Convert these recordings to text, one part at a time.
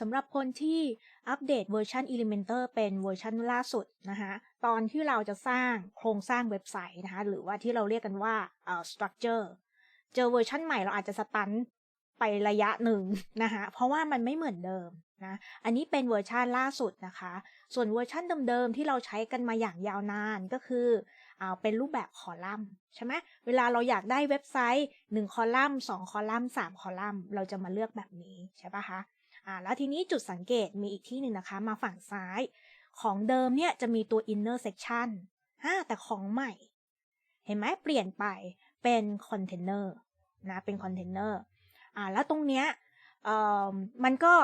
สำหรับคนที่อัปเดตเวอร์ชัน Elementor เป็นเวอร์ชันล่าสุดนะคะตอนที่เราจะสร้างโครงสร้างเว็บไซต์นะคะหรือว่าที่เราเรียกกันว่าเอ่อ structure เจอเวอร์ชันใหม่เราอาจจะสตันไประยะหนึ่งนะคะเพราะว่ามันไม่เหมือนเดิมนะอันนี้เป็นเวอร์ชันล่าสุดนะคะ ส่วนเวอร์ชันเดิมๆที่เราใช้กันมาอย่างยาวนานก็คือเอาเป็นรูปแบบคอลัมน์ใช่ไหมเวลาเราอยากได้เว็บไซต์ 1 คอลัมน์ 2 คอลัมน์ 3 คอลัมน์ เราจะมาเลือกแบบนี้ใช่ปะคะ อ่าแล้วทีนี้จุดสังเกตมีอีกที่หนึ่งนะคะ มาฝั่งซ้าย ของเดิมเนี่ยจะมีตัว inner section อ่าแต่ของใหม่ เห็นไหมเปลี่ยนไปเป็นคอนเทนเนอร์นะเป็นคอนเทนเนอร์อ่าแล้วตรงเนี้ยเอ่อมันก็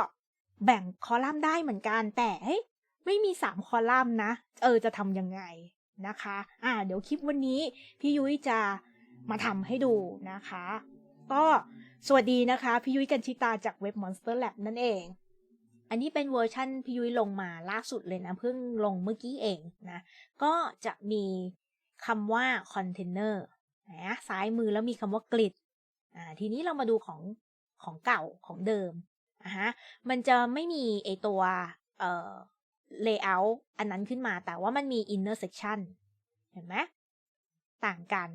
แบ่งคอลัมน์ได้เหมือนกัน แต่เฮ้ยไม่มี 3 คอลัมน์นะ เออจะทำยังไงนะคะ อ่า เดี๋ยวคลิปวันนี้ พี่ยุ้ยจะมาทำให้ดูนะคะ ก็ สวัสดีนะคะ พี่ยุ้ยกันชิตาจากเว็บ Monster Lab นั่นเอง อันนี้เป็นเวอร์ชั่นพี่ยุ้ยลงมาล่าสุดเลยนะ เพิ่งลงเมื่อกี้เองนะ ก็จะมีคำว่าคอนเทนเนอร์นะซ้ายมือแล้วมีคำว่ากริดอ่าทีนี้เรามาดูของของเก่าของเดิมอะฮะมันจะไม่มีไอตัวเอ่อ layout อันนั้นขึ้นมาแต่ว่ามันมี inner section เห็นไหมต่างกัน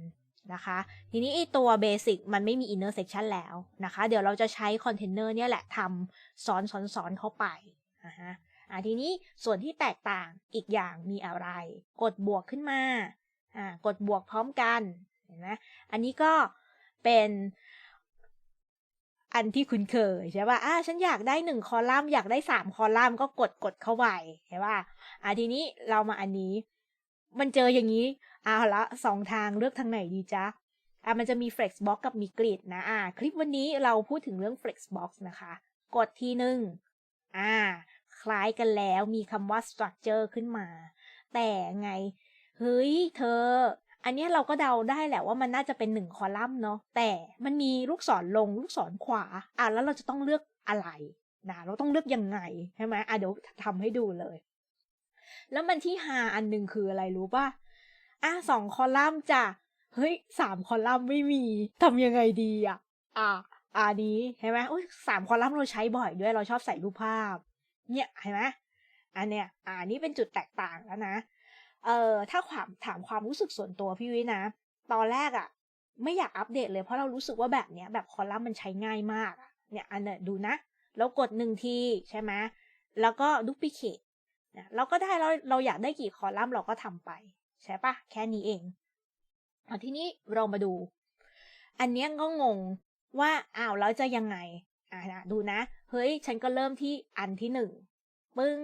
นะคะ ทีนี้ไอตัวเบสิกมันไม่มี inner section แล้วนะคะ เดี๋ยวเราจะใช้คอนเทนเนอร์เนี่ยแหละทำซ้อนซ้อนซ้อนเข้าไปอะฮะอ่าทีนี้ส่วนที่แตกต่างอีกอย่างมีอะไร กดบวกขึ้นมาอ่ากดบวกพร้อมกันเห็นไหมอันนี้ก็เป็นอันที่คุ้นเคยใช่ป่ะอ่าฉันอยากได้หนึ่งคอลัมน์อยากได้สามคอลัมน์ก็กดกดเข้าไปใช่ป่ะอ่าทีนี้เรามาอันนี้ มันเจออย่างนี้ เอาละสองทางเลือกทางไหนดีจ๊ะอ่ามันจะมี Flexbox กับมีกริดนะอ่าคลิปวันนี้เราพูดถึงเรื่อง Flexbox นะคะ กดทีหนึ่งอ่า คล้ายกันแล้วมีคำว่า structure ขึ้นมา แต่ไง เฮ้ย เธอ อันนี้เราก็เดาได้แหละว่ามันน่าจะเป็นหนึ่งคอลัมน์เนาะแต่มันมีลูกศรลงลูกศรขวา อะแล้วเราจะต้องเลือกอะไรนะเราต้องเลือกยังไงใช่ไหมอะเดี๋ยวทำให้ดูเลย แล้วมันที่หาอันหนึ่งคืออะไรรู้ป่ะ อะสองคอลัมน์จ้ะ เฮ้ยสามคอลัมน์ไม่มีทำยังไงดีอะ อะอันนี้เห็นไหมอุ้ยสามคอลัมน์เราใช้บ่อยด้วยเราชอบใส่รูปภาพ เนี่ยเห็นไหมอันเนี้ยอ่านี่เป็นจุดแตกต่างแล้วนะ เอ่อถ้าความถามความรู้สึกส่วนตัวพี่วินะตอนแรกอะ่ะ ไม่อยากอัปเดตเลยเพราะเรารู้สึกว่าแบบเนี้ยแบบคอลัมน์มันใช้ง่ายมากเนี่ยอันเนี้ยดูนะแล้วกดหนึ่งทีใช่ไหมแล้วก็ดูพิเคทนะเราก็ได้เราเราอยากได้กี่คอลัมน์เราก็ทำไป ใช่ปะแค่นี้เองอทีนี้เรามาดู อันเนี้ยก็งงว่าอ้าวแล้วจะยังไงอ่านะดูนะ เฮ้ย ฉันก็เริ่มที่อันที่หนึ่งปึ้ง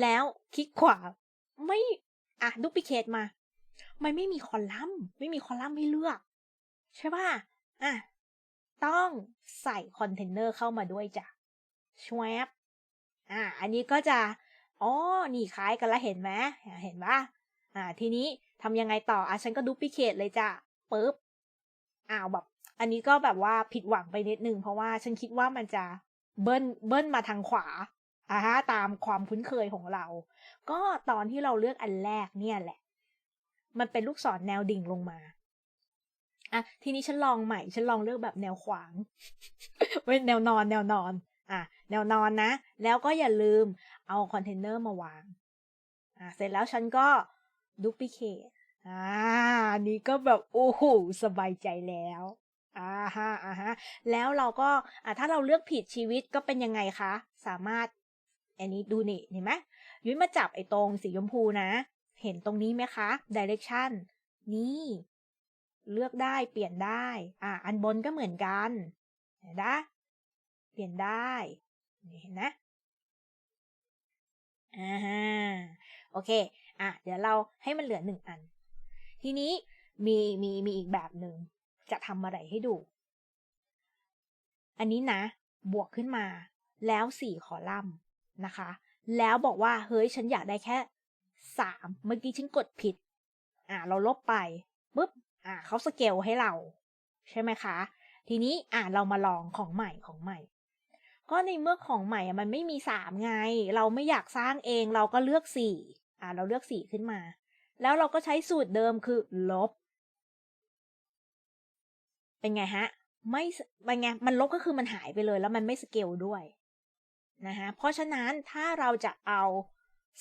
แล้วคลิกขวา ไม่อะดูพิเคทมา มันไม่มีคอลัมน์ ไม่มีคอลัมน์ให้เลือก ใช่ป่ะอะต้องใส่คอนเทนเนอร์เข้ามาด้วยจ้ะชวบอะอันนี้ก็จะอ๋อนี่คล้ายกันแล้วเห็นไหมเห็นป่ะ อ่า ทีนี้ทำยังไงต่ออะฉันก็ดูพิเคทเลยจ้ะปึ๊บอ้าวแบบ อันนี้ก็แบบว่าผิดหวังไปนิดนึง เพราะว่าฉันคิดว่ามันจะเบิ้ลเบิ้ลมาทางขวาอ่าฮะตามความคุ้นเคยของเรา ก็ตอนที่เราเลือกอันแรกเนี่ยแหละ มันเป็นลูกศรแนวดิ่งลงมาอะทีนี้ฉันลองใหม่ ฉันลองเลือกแบบแนวขวางเป็นแนวนอน แนวนอน อะ แนวนอนนะ แล้วก็อย่าลืมเอาคอนเทนเนอร์มาวาง อะเสร็จแล้วฉันก็ ดูพิเคอ่านนี้ก็แบบโอ้โหสบายใจแล้วอ่าฮะอ่าฮะแล้วเราก็อ่าถ้าเราเลือกผิดชีวิตก็เป็นยังไงคะ สามารถ อันนี้ดูนี่เห็นไหมยุ้ยมาจับไอ้ตรงสีชมพูนะ เห็นตรงนี้ไหมคะ direction นี่ เลือกได้เปลี่ยนได้ อ่า อันบนก็เหมือนกันเห็นไหมเปลี่ยนได้เห็นนะอ่าฮะโอเค อะเดี๋ยวเราให้มันเหลือหนึ่งอัน ทีนี้มีมีมีอีกแบบหนึ่งจะทำอะไรให้ดู อันนี้นะ บวกขึ้นมา แล้วสี่คอลัมน์นะคะ แล้วบอกว่าเฮ้ยฉันอยากได้แค่สามเมื่อกี้ฉันกดผิด อ่าเราลบไปปุ๊บอ่าเขาสเกลให้เรา ใช่ไหมคะ ทีนี้อ่าเรามาลองของใหม่ของใหม่ ก็ในเมื่อของใหม่มันไม่มีสามไง เราไม่อยากสร้างเองเราก็เลือกสี่ อ่าเราเลือกสี่ขึ้นมา แล้วเราก็ใช้สูตรเดิมคือลบ เป็นไงฮะ ไม่เป็นไงมันลบก็คือมันหายไปเลย แล้วมันไม่สเกลด้วยนะคะเพราะฉะนั้นถ้าเราจะเอา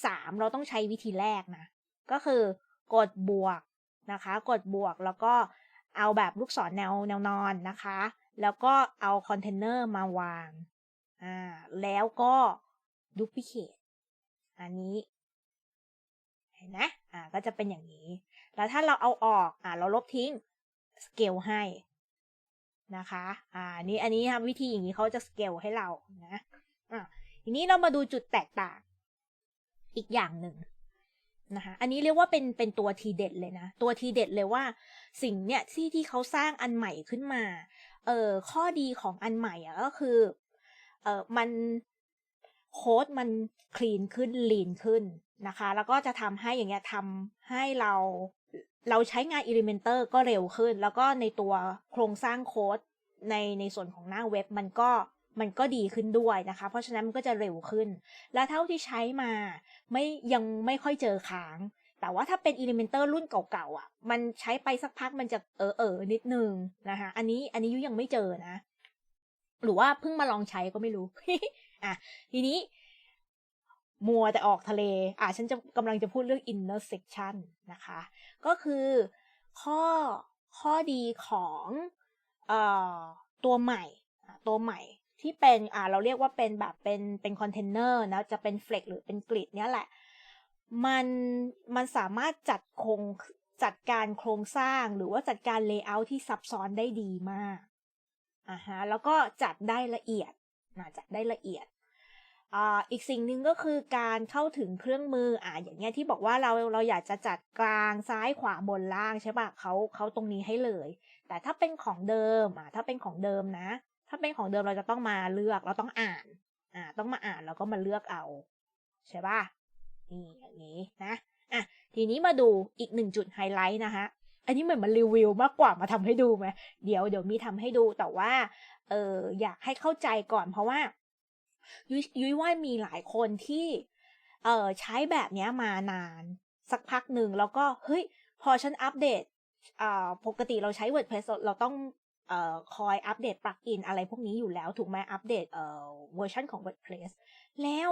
สามเราต้องใช้วิธีแรกนะ ก็คือกดบวกนะคะ กดบวกแล้วก็เอาแบบลูกศรแนวแนวนอนนะคะ แล้วก็เอาคอนเทนเนอร์มาวางอ่าแล้วก็ดูพิเคทอันนี้ เห็นไหมอ่าก็จะเป็นอย่างนี้ แล้วถ้าเราเอาออกอ่าเราลบทิ้งสเกลให้นะคะ อ่า นี้อันนี้ทำวิธีอย่างนี้เขาจะสเกลให้เรานะอ่าทีนี้เรามาดูจุดแตกต่าง อีกอย่างหนึ่งนะคะ อันนี้เรียกว่าเป็นเป็นตัวทีเด็ดเลยนะ ตัวทีเด็ดเลยว่า สิ่งเนี้ยที่ที่เขาสร้างอันใหม่ขึ้นมา เออข้อดีของอันใหม่อะก็คือ เออมันโค้ดมันคลีนขึ้นลีนขึ้น นะคะ แล้วก็จะทำให้อย่างเงี้ยทำให้เราเราใช้งาน Elementor ก็เร็วขึ้น แล้วก็ในตัวโครงสร้างโค้ดในในส่วนของหน้าเว็บมันก็มันก็ดีขึ้นด้วยนะคะ เพราะฉะนั้นมันก็จะเร็วขึ้น และเท่าที่ใช้มาไม่ยังไม่ค่อยเจอค้าง แต่ว่าถ้าเป็น Elementor รุ่นเก่าๆอะ มันใช้ไปสักพักมันจะเออเออนิดนึงนะคะ อันนี้อันนี้ยุยังไม่เจอนะ หรือว่าเพิ่งมาลองใช้ก็ไม่รู้อะทีนี้ มัวแต่ออกทะเล อะฉันจะกำลังจะพูดเรื่อง intersection นะคะ ก็คือข้อข้อดีของเอ่อตัวใหม่ ตัวใหม่ที่เป็นอ่าเราเรียกว่าเป็นแบบเป็นเป็นคอนเทนเนอร์นะจะเป็นเฟล็กหรือเป็นกริดเนี้ยแหละ มันมันสามารถจัดโครงจัดการโครงสร้างหรือว่าจัดการเลเยอร์ที่ซับซ้อนได้ดีมากอ่าฮะแล้วก็จัดได้ละเอียดนะจัดได้ละเอียด อีกสิ่งหนึ่งก็คือการเข้าถึงเครื่องมืออ่าอย่างเงี้ยที่บอกว่าเราเราอยากจะจัดกลางซ้ายขวาบนล่างใช่ปะเขาเขาตรงนี้ให้เลย แต่ถ้าเป็นของเดิมอ่าถ้าเป็นของเดิมนะ ถ้าเป็นของเดิมเราจะต้องมาเลือกเราต้องอ่านอ่าต้องมาอ่านแล้วก็มาเลือกเอาใช่ปะนี่อย่างนี้นะอะทีนี้มาดูอีกหนึ่งจุดไฮไลท์นะคะอันนี้เหมือนมารีวิวมากกว่ามาทำให้ดูไหมเดี๋ยวเดี๋ยวมีทำให้ดูแต่ว่าเอออยากให้เข้าใจก่อนเพราะว่า ยุ้ยยุยว่ามีหลายคนที่เออใช้แบบนี้มานาน สักพักหนึ่งแล้วก็เฮ้ยพอฉันอัปเดตอ่าปกติเราใช้ WordPress เราต้องเอ่อคอยอัปเดตปลักอินอะไรพวกนี้อยู่แล้วถูกไหมอัปเดตเอ่อเวอร์ชันของ WordPress แล้ว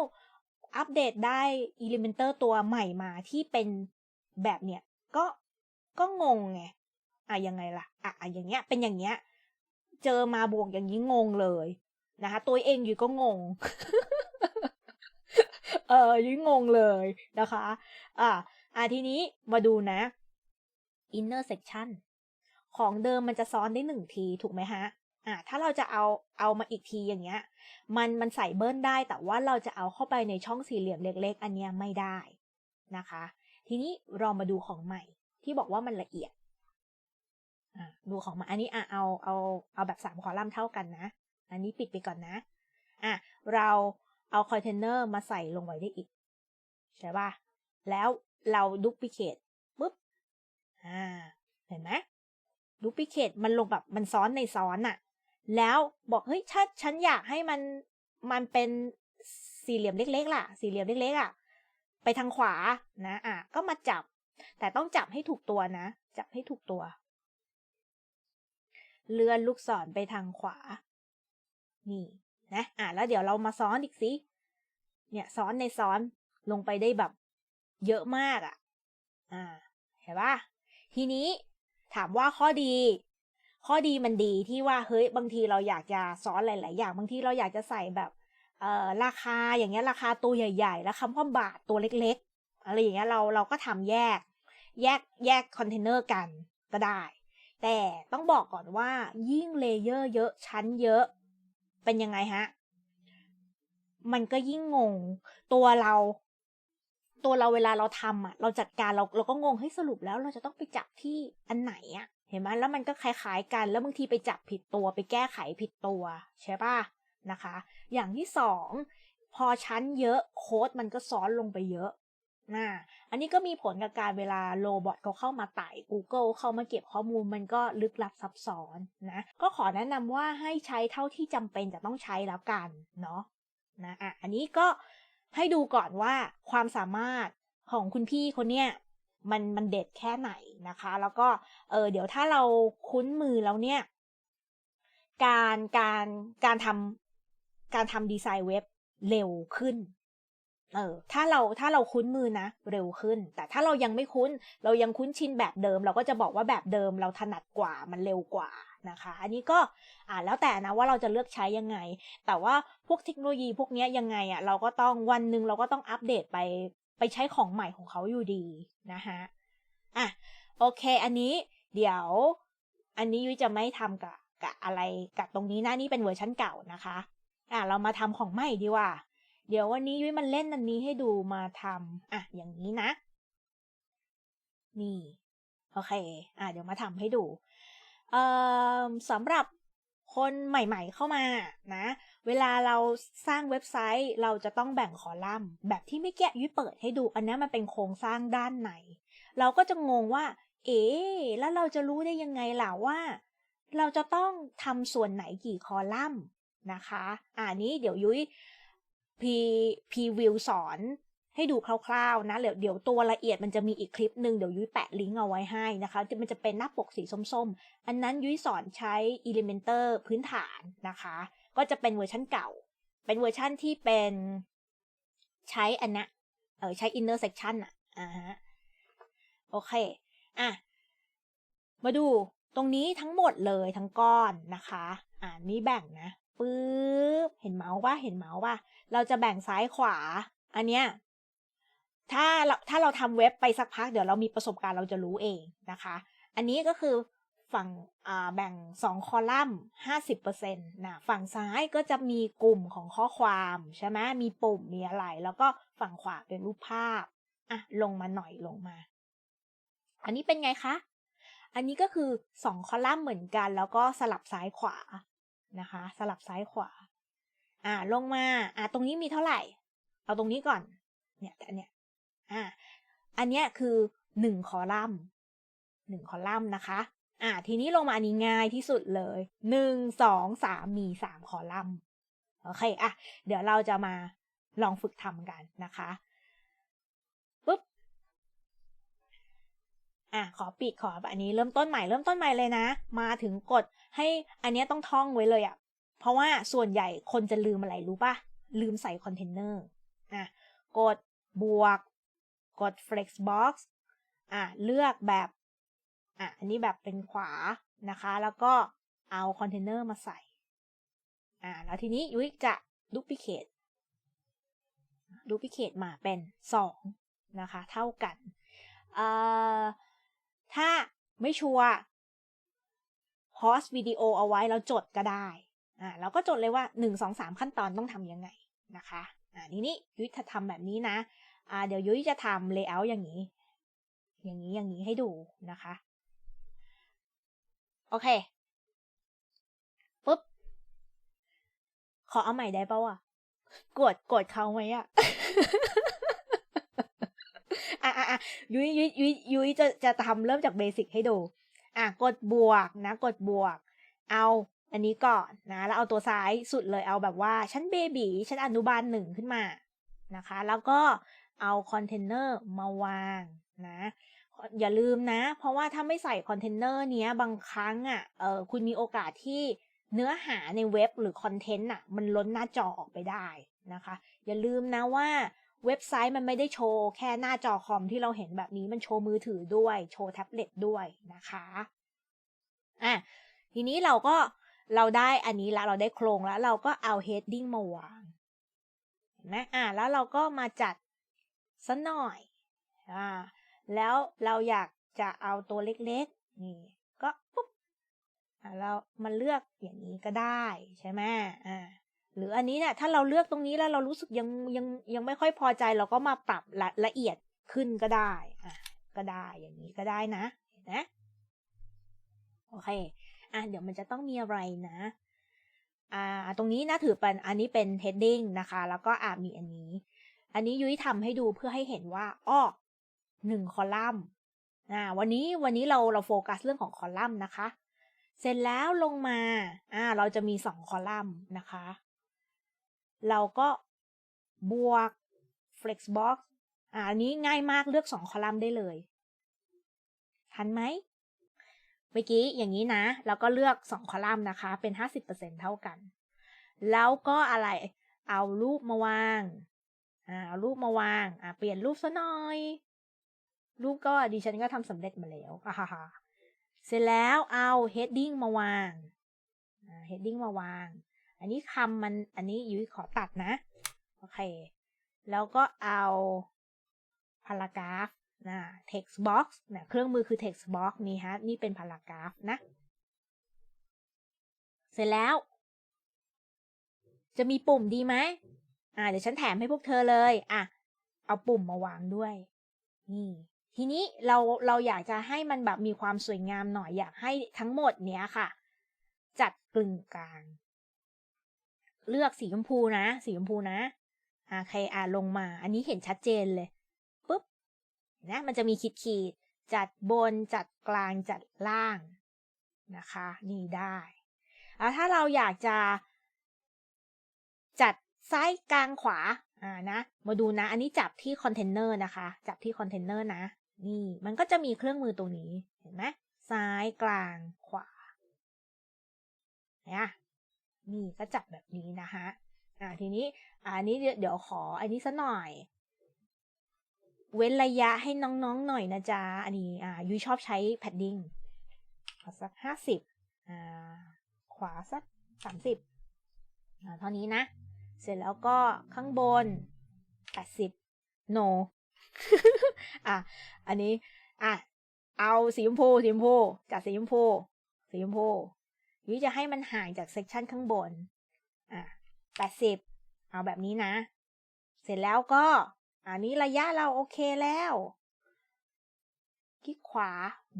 อัปเดตได้ Elementor ตัวใหม่มาที่เป็นแบบเนี้ยก็ก็งงไงอะยังไงล่ะอะอะอย่างเงี้ยเป็นอย่างเงี้ย เจอมาบวกอย่างนี้งงเลย นะคะตัวเองอยู่ก็งง เออยิ่งงงเลยนะคะ อะอะทีนี้มาดูนะ inner section ของเดิมมันจะซ้อนได้หนึ่งทีถูกไหมฮะอ่าถ้าเราจะเอาเอามาอีกทีอย่างเงี้ย มันมันใส่เบิ้ลได้แต่ว่าเราจะเอาเข้าไปในช่องสี่เหลี่ยมเล็ก ๆ อันเนี้ยไม่ได้นะคะ ทีนี้เรามาดูของใหม่ที่บอกว่ามันละเอียดอ่าดูของมาอันนี้อะเอาเอาเอาแบบสามคอลัมน์เท่ากันนะ อันนี้ปิดไปก่อนนะ อะ เราเอาคอนเทนเนอร์มาใส่ลงไว้ได้อีก ใช่ป่ะ แล้วเราดูพิเคทปุ๊บ อ่า เห็นไหมดูพิเคทมันลงแบบมันซ้อนในซ้อนอะแล้วบอกเฮ้ยถ้าฉันอยากให้มันมันเป็นสี่เหลี่ยมเล็ก ๆ ล่ะ สี่เหลี่ยมเล็กๆอะ ไปทางขวานะ อะ ก็มาจับ แต่ต้องจับให้ถูกตัวนะ จับให้ถูกตัว เลื่อนลูกศรไปทางขวา นี่นะอะแล้วเดี๋ยวเรามาซ้อนอีกสิเนี่ยซ้อนในซ้อนลงไปได้แบบเยอะมากอะ อ่า เห็นปะทีนี้ถามว่าข้อดี ข้อดีมันดีที่ว่าเฮ้ยบางทีเราอยากจะซ้อนหลาย ๆ อย่างบางทีเราอยากจะใส่แบบ เอ่อราคาอย่างเงี้ยราคาตัวใหญ่ ๆ แล้วคำว่าบาทตัวเล็ก ๆ อะไรอย่างเงี้ยเราเราก็ทำแยก แยกแยกคอนเทนเนอร์กันก็ได้ แต่ต้องบอกก่อนว่ายิ่งเลเยอร์เยอะชั้นเยอะ เป็นยังไงฮะ มันก็ยิ่งงง ตัวเรา ตัวเราเวลาเราทำอะ เราจัดการเราเราก็งงให้สรุปแล้ว เราจะต้องไปจับที่อันไหนอะ เห็นไหมแล้วมันก็คล้ายๆกัน แล้วบางทีไปจับผิดตัวไปแก้ไขผิดตัว ใช่ป่ะนะคะ อย่างที่สองพอชั้นเยอะโค้ดมันก็ซ้อนลงไปเยอะ นะอันนี้ก็มีผลกับการเวลาโรบอทเขาเข้ามาไต่ Google เข้ามาเก็บข้อมูลมันก็ลึกลับซับซ้อนนะ ก็ขอแนะนำว่าให้ใช้เท่าที่จำเป็นจะต้องใช้แล้วกันเนาะนะอะอันนี้ก็ให้ดูก่อนว่าความสามารถของคุณพี่คนเนี้ยมันมันเด็ดแค่ไหนนะคะ แล้วก็เออเดี๋ยวถ้าเราคุ้นมือแล้วเนี่ย การการการทำการทำดีไซน์เว็บเร็วขึ้น เออถ้าเราถ้าเราคุ้นมือนะ เร็วขึ้น แต่ถ้าเรายังไม่คุ้น เรายังคุ้นชินแบบเดิม เราก็จะบอกว่าแบบเดิมเราถนัดกว่ามันเร็วกว่านะคะ อันนี้ก็อ่าแล้วแต่นะว่าเราจะเลือกใช้ยังไง แต่ว่าพวกเทคโนโลยีพวกนี้ยยังไงอะ่ะเราก็ต้องวันหนึ่งเราก็ต้องอัปเดตไปไปใช้ของใหม่ของเขาอยู่ดีนะคะอะโอเค อันนี้เดี๋ยวอันนี้ยุ้ยจะไม่ทำกับกับอะไรกับตรงนี้นะนี่เป็นเวอร์ชันเก่านะคะอะเรามาทำของใหม่ดีกว่า เดี๋ยววันนี้ยุ้ยมันเล่นอันนี้ให้ดูมาทำอะ อย่างนี้นะ นี่ โอเค อะ เดี๋ยวมาทำให้ดู เอ่อสำหรับคนใหม่ๆเข้ามานะ เวลาเราสร้างเว็บไซต์เราจะต้องแบ่งคอลัมน์ แบบที่ไม่แกะยุ้ยเปิดให้ดู อันนี้มันเป็นโครงสร้างด้านในเราก็จะงงว่า เอ๊แล้วเราจะรู้ได้ยังไงล่ะว่า เราจะต้องทำส่วนไหนกี่คอลัมน์นะคะ อ่านี้เดี๋ยวยุ้ย พีพีวิวสอนให้ดูคร่าวๆนะเดี๋ยวเดี๋ยวตัวละเอียดมันจะมีอีกคลิปหนึ่งเดี๋ยวยุ้ยแปะลิงก์เอาไว้ให้นะคะมันจะเป็นหน้าปกสีส้มๆ อันนั้นยุ้ยสอนใช้ Elementor พื้นฐานนะคะ ก็จะเป็นเวอร์ชันเก่า เป็นเวอร์ชันที่เป็นใช้อันนะเออใช้ intersection อะอ่าฮะโอเคอะมาดูตรงนี้ทั้งหมดเลยทั้งก้อนนะคะ อ่านี้แบ่งนะ ปึ๊บเห็นเมาส์ว่าเห็นเมาส์ว่า เราจะแบ่งซ้ายขวา อันเนี้ยถ้าเราถ้าเราทำเว็บไปสักพักเดี๋ยวเรามีประสบการณ์เราจะรู้เองนะคะ อันนี้ก็คือฝั่งแบ่งสองคอลัมน์ห้าสิบเปอร์เซ็นต์นะฝั่งซ้ายก็จะมีกลุ่มของข้อความใช่ไหมมีปุ่มมีอะไร แล้วก็ฝั่งขวาเป็นรูปภาพอะลงมาหน่อยลงมา อันนี้เป็นไงคะ อันนี้ก็คือสองคอลัมน์เหมือนกัน แล้วก็สลับซ้ายขวา นะคะ สลับซ้ายขวา อ่าลงมา อ่าตรงนี้มีเท่าไหร่ เอาตรงนี้ก่อน เนี่ยแต่เนี่ย อ่า อันเนี้ยคือหนึ่งคอลัมน์หนึ่งคอลัมน์นะคะ อ่า ทีนี้ลงมาอันนี้ง่ายที่สุดเลยหนึ่งสองสามมีสามคอลัมน์โอเค อะ เดี๋ยวเราจะมาลองฝึกทำกันนะคะปุ๊บ อะขอปิดขออันนี้เริ่มต้นใหม่เริ่มต้นใหม่เลยนะ มาถึงกดให้อันนี้ต้องท่องไว้เลยอะ่ะเพราะว่าส่วนใหญ่คนจะลืมอะไรรู้ปะลืมใส่คอนเทนเนอร์อะกดบวก กด flexbox อะเลือกแบบอะอันนี้แบบเป็นขวานะคะ แล้วก็เอาคอนเทนเนอร์มาใส่อ่าแล้วทีนี้ยุ้ยจะ duplicate duplicate มาเป็นสองนะคะ เท่ากันเอ่อ ถ้าไม่ชัวร์พอสวิดีโอเอาไว้แล้วจดก็ได้อ่าเราก็จดเลยว่าหนึ่งสองสามขั้นตอนต้องทำยังไงนะคะอ่าทีนี้ยุ้ยจะทำแบบนี้นะอ่าเดี๋ยวยุ้ยจะทำเลเยอร์อย่างนี้ อย่างนี้อย่างนี้ให้ดูนะคะ โอเคปุ๊บ ขอเอาใหม่ได้ปะวะกดกดเขาไหมอะ อะอะอะยุ้ยยุ้ยยุ้ยยุ้ยจะจะทำเริ่มจากเบสิกให้ดู อะกดบวกนะ กดบวก เอาอันนี้ก่อนนะ แล้วเอาตัวซ้ายสุดเลยเอาแบบว่าชั้นเบบีชั้นอนุบาลหนึ่งขึ้นมานะคะ แล้วก็เอาคอนเทนเนอร์มาวางนะอย่าลืมนะ เพราะว่าถ้าไม่ใส่คอนเทนเนอร์เนี้ยบางครั้งอะเออคุณมีโอกาสที่เนื้อหาในเว็บหรือคอนเทนต์อะมันล้นหน้าจอออกไปได้นะคะ อย่าลืมนะว่า เว็บไซต์มันไม่ได้โชว์แค่หน้าจอคอมที่เราเห็นแบบนี้มันโชว์มือถือด้วย โชว์แท็บเล็ตด้วยนะคะอะทีนี้เราก็เราได้อันนี้แล้วเราได้โครงแล้ว เราก็เอา heading มาวางเห็นไหมอะแล้วเราก็มาจัดสัหน่อยอ่าแล้วเราอยากจะเอาตัวเล็กๆนี่ก็ปุ๊บอ่าเรามาเลือกอย่างนี้ก็ได้ใช่ไหมอ่า หรืออันนี้เนี่ยถ้าเราเลือกตรงนี้แล้วเรารู้สึกยังยังยังไม่ค่อยพอใจเราก็มาปรับละละเอียดขึ้นก็ได้อะก็ได้อย่างนี้ก็ได้นะนไหมโอเคอะเดี๋ยวมันจะต้องมีอะไรนะอ่าตรงนี้นะถือเป็นอันนี้เป็น heading นะคะ แล้วก็อ่ามีอันนี้ อันนี้ยุ้ยทำให้ดูเพื่อให้เห็นว่าอ้อหนึ่งคอลัมน์อ่าวันนี้วันนี้เราเราโฟกัสเรื่องของคอลัมน์นะคะ เสร็จแล้วลงมาอ่าเราจะมีสองคอลัมน์นะคะ เราก็บวก flexbox อ่าอันนี้ง่ายมากเลือกสองคอลัมน์ได้เลย ทันไหม เมื่อกี้อย่างนี้นะแล้วก็เลือกสองคอลัมน์นะคะ เป็นห้าสิบเปอร์เซ็นเท่ากัน แล้วก็อะไร เอารูปมาวางอ่าเอารูปมาวางอ่าเปลี่ยนรูปซะหน่อย รูปก็ดิฉันก็ทำสำเร็จมาแล้วอ่าฮ่าเสร็จแล้วเอา heading มาวาง heading มาวาง อันนี้คำมันอันนี้ยุ้ยขอตัดนะ โอเค แล้วก็เอา paragraph นะ text box นะเครื่องมือคือ text box นี่ฮะ นี่เป็น paragraph นะ เสร็จแล้ว จะมีปุ่มดีไหมอ่า เดี๋ยวฉันแถมให้พวกเธอเลย อะ เอาปุ่มมาวางด้วย นี่ ทีนี้เราเราอยากจะให้มันแบบมีความสวยงามหน่อยอยากให้ทั้งหมดเนี้ยค่ะ จัดกลึงกลาง เลือกสีชมพูนะ สีชมพูนะอ่าใครอ่าลงมา อันนี้เห็นชัดเจนเลยปุ๊บนะมันจะมีขีดขีดจัดบนจัดกลางจัดล่างนะคะ นี่ได้แล้วถ้าเราอยากจะจัดซ้ายกลางขวาอ่านะมาดูนะ อันนี้จับที่คอนเทนเนอร์นะคะ จับที่คอนเทนเนอร์นะ นี่มันก็จะมีเครื่องมือตรงนี้เห็นไหมซ้ายกลางขวาเนี่ย นี่ก็จับแบบนี้นะคะอ่าทีนี้อันนี้เดี๋ยวขออันนี้สัหน่อย เว้นระยะให้น้องๆหน่อยนะจ๊ะอันนี้อ่ายุยชอบใช้แพดดิ้งเอาสักห้าสิบอ่าขวาสักสามสิบอ่าเท่านี้นะ เสร็จแล้วก็ข้างบนแปดสิบ no อะอันนี้อะเอาสีชมพูสีชมพูจัดสีชมพูสีชมพู ยุ้ยจะให้มันห่างจากเซกชันข้างบน อะแปดสิบเอาแบบนี้นะ เสร็จแล้วก็ อันนี้ระยะเราโอเคแล้ว คลิกขวา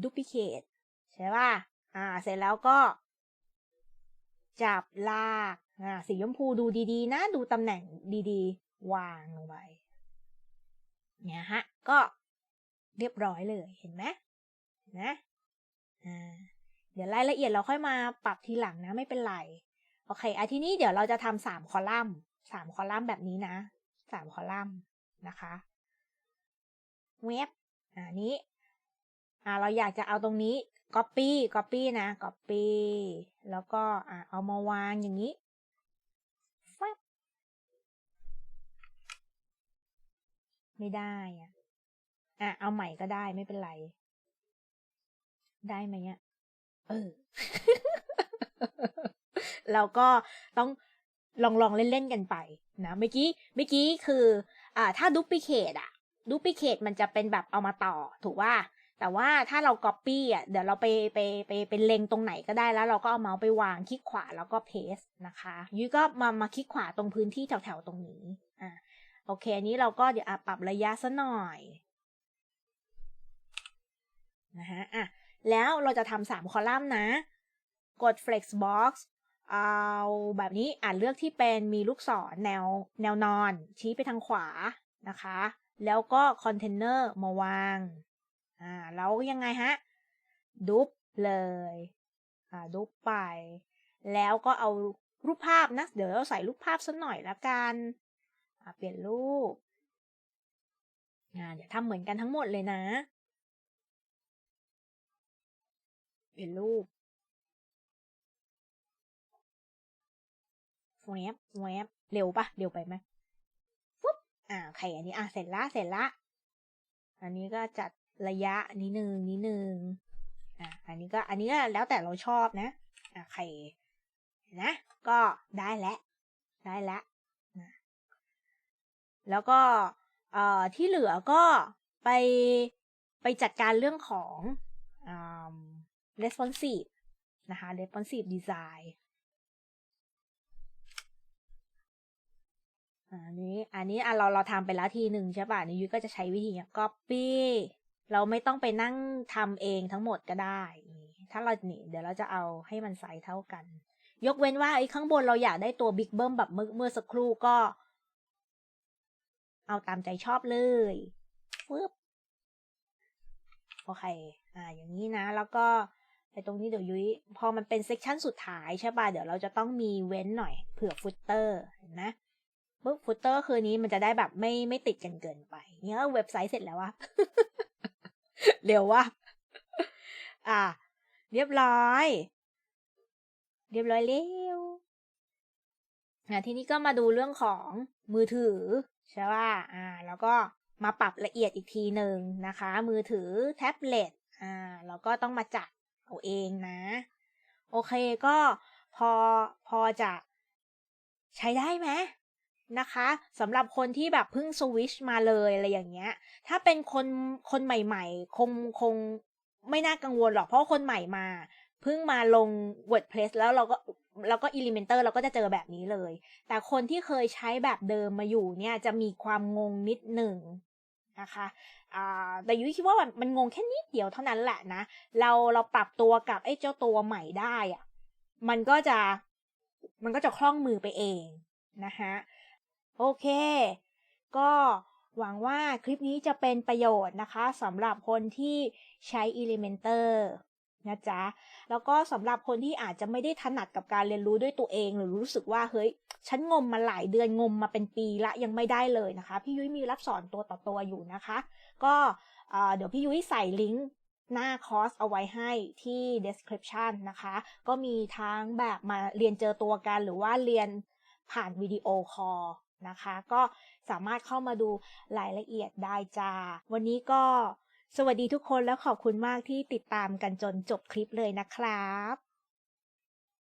duplicate ใช่ป่ะ อ่า เสร็จแล้วก็ จับลาก อ่า สีชมพูดูดีๆ นะ ดูตำแหน่งดีๆ วางลงไป เนี่ยฮะ ก็เรียบร้อยเลย เห็นไหมนะ อ่า เดี๋ยวรายละเอียดเราค่อยมาปรับทีหลังนะไม่เป็นไร โอเคอะทีนี้เดี๋ยวเราจะทำสามคอลัมน์สามคอลัมน์แบบนี้นะสามคอลัมน์นะคะเว็บอ่านี้อ่าเราอยากจะเอาตรงนี้ copy copy นะ copy แล้วก็อ่าเอามาวางอย่างนี้ไม่ได้อะ อะ เอาใหม่ก็ได้ไม่เป็นไร ได้ไหมเนี่ย เออเราก็ต้องลองลองเล่น ๆ กันไปนะเมื่อกี้เมื่อกี้คือ อ่า ถ้าดูพิเคตอะดูพิเคตมันจะเป็นแบบเอามาต่อ ถูกว่า แต่ว่าถ้าเรา Copy อะเดี๋ยวเราไปไปไปไปเลงตรงไหนก็ได้แล้วเราก็เอาเมาส์ไปวางคลิกขวาแล้วก็เพสนะคะยุ้ยก็มามาคลิกขวาตรงพื้นที่แถวๆตรงนี้อ่าโอเค อันนี้เราก็เดี๋ยวปรับระยะซะหน่อยนะฮะอะ แล้วเราจะทำสามคอลัมน์นะ กด flexbox เอาแบบนี้อ่านเลือกที่เป็นมีลูกศรแนวแนวนอน ชี้ไปทางขวานะคะ แล้วก็คอนเทนเนอร์มาวางอ่าแล้วยังไงฮะ ดุบเลยอ่าดุบไป แล้วก็เอารูปภาพนะ เดี๋ยวเราใส่รูปภาพสักหน่อยละกันอ่าเปลี่ยนรูปอ่าเดี๋ยวทำเหมือนกันทั้งหมดเลยนะ เปลี่ยนรูปแวบแวบเร็วปะเร็วไปไหมฟุ๊บอ่าโอเคอันนี้ อะเสร็จละเสร็จละ อันนี้ก็จัดระยะนิดนึงนิดนึงอะอันนี้ก็อันนี้ก็แล้วแต่เราชอบนะ อะโอเคนะก็ได้แล้วได้แล้วนะแล้วก็เอ่อที่เหลือก็ไปไปจัดการเรื่องของอ่า responsive นะคะ responsive design อันนี้อันนี้อะเราเราทำไปแล้วทีหนึ่งใช่ป่ะนี่ยุ้ยก็จะใช้วิธีเนี้ย copy เราไม่ต้องไปนั่งทำเองทั้งหมดก็ได้ ถ้าเรานี่เดี๋ยวเราจะเอาให้มันไซส์เท่ากัน ยกเว้นว่าไอ้ข้างบนเราอยากได้ตัวบิ๊กเบิ้มแบบเมื่อเมื่อสักครู่ก็ เอาตามใจชอบเลยปึ๊บโอเค อ่า อย่างนี้นะ แล้วก็ ไอ้ตรงนี้เดี๋ยวยุ้ยพอมันเป็นเซกชันสุดท้ายใช่ป่ะเดี๋ยวเราจะต้องมีเว้นหน่อยเผื่อฟุตเตอร์นไหมปุ๊บฟุตเตอร์คืนนี้มันจะได้แบบไม่ไม่ติดกันเกินไป เนี่ยเว็บไซต์เสร็จแล้ววะเร็ววะอ่าเรียบร้อย เรียบร้อยเร็วอะทีนี้ก็มาดูเรื่องของมือถือใช่ป่ะอ่า แล้วก็มาปรับละเอียดอีกทีหนึ่งนะคะ มือถือแท็บเล็ตอ่าแล้วก็ต้องมาจัด เอาเองนะ โอเคก็พอพอจะใช้ได้ไหมนะคะสำหรับคนที่แบบเพิ่งสวิชมาเลยอะไรอย่างเงี้ย ถ้าเป็นคนคนใหม่ ๆ คงคงไม่น่ากังวลหรอกเพราะคนใหม่มาเพิ่งมาลง WordPress แล้วเราก็แล้วก็ Elementor เราก็จะเจอแบบนี้เลย แต่คนที่เคยใช้แบบเดิมมาอยู่เนี่ยจะมีความงงนิดหนึ่ง นะคะแต่ยุ้ยคิดว่ามันมันงงแค่นิดเดียวเท่านั้นแหละนะ เราเราปรับตัวกับไอ้เจ้าตัวใหม่ได้อะมันก็จะมันก็จะคล่องมือไปเองนะคะโอเค ก็หวังว่าคลิปนี้จะเป็นประโยชน์นะคะสำหรับคนที่ใช้ Elementor นะจ๊ะ แล้วก็สำหรับคนที่อาจจะไม่ได้ถนัดกับการเรียนรู้ด้วยตัวเอง หรือรู้สึกว่าเฮ้ย ฉันงมมาหลายเดือนงมมาเป็นปีละยังไม่ได้เลยนะคะ พี่ยุ้ยมีรับสอนตัวต่อตัวอยู่นะคะ ก็เอ่อเดี๋ยวพี่ยุ้ยใส่ลิงก์หน้าคอร์สเอาไว้ให้ที่ description นะคะ ก็มีทั้งแบบมาเรียนเจอตัวกัน หรือว่าเรียนผ่านวิดีโอคอลนะคะ ก็สามารถเข้ามาดูรายละเอียดได้จ้า วันนี้ก็ สวัสดีทุกคนแล้วขอบคุณมากที่ติดตามกันจนจบคลิปเลยนะครับ